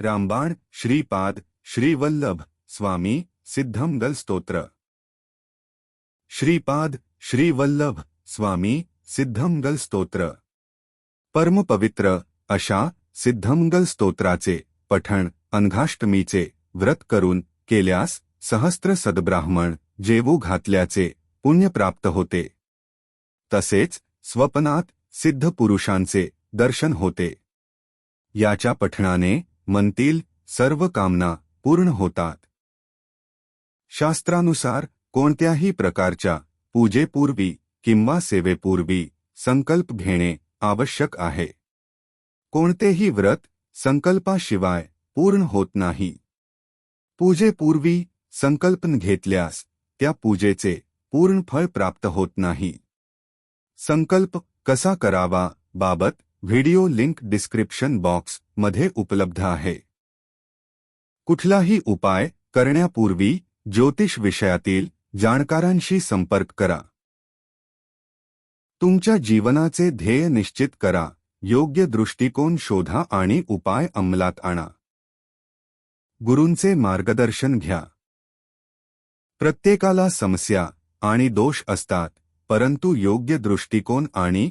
रामबाण, श्रीपाद, श्रीवल्लभ, स्वामी सिद्धमगल स्त्रोत्र श्रीपाद, श्रीवल्लभ, स्वामी सिद्धमगल स्तोत्र। परमपवित्र अशा सिद्धमगल स्तोत्राचे, पठण अनघाष्टमीचे व्रत करून, केल्यास, सहस्त्र सद्ब्राह्मण, जेवू घातल्याचे, पुण्य प्राप्त होते. तसेच, स्वपनात, सिद्ध पुरुषांचे, दर्शन होते. याच्या पठणाने मनतील सर्व कामना पूर्ण होतात. शास्त्रानुसार कोणत्याही प्रकारच्या पूजेपूर्वी किंवा सेवेपूर्वी संकल्प घेणे आवश्यक आहे. कोणतेही व्रत संकल्पाशिवाय पूर्ण होत नाही. पूजेपूर्वी संकल्पन घेतल्यास त्या पूजेचे पूर्ण फळ प्राप्त होत नाही. संकल्प कसा करावा बाबत व्हिडिओ लिंक डिस्क्रिप्शन बॉक्समध्ये उपलब्ध आहे. कुठलाही उपाय करण्यापूर्वी ज्योतिष विषयातील जाणकारांशी संपर्क करा. तुमच्या जीवनाचे ध्येय निश्चित करा. योग्य दृष्टिकोन शोधा आणि उपाय अंमलात आणा. गुरूंचे मार्गदर्शन घ्या. प्रत्येकाला समस्या आणि दोष असतात परंतु योग्य दृष्टिकोन आणि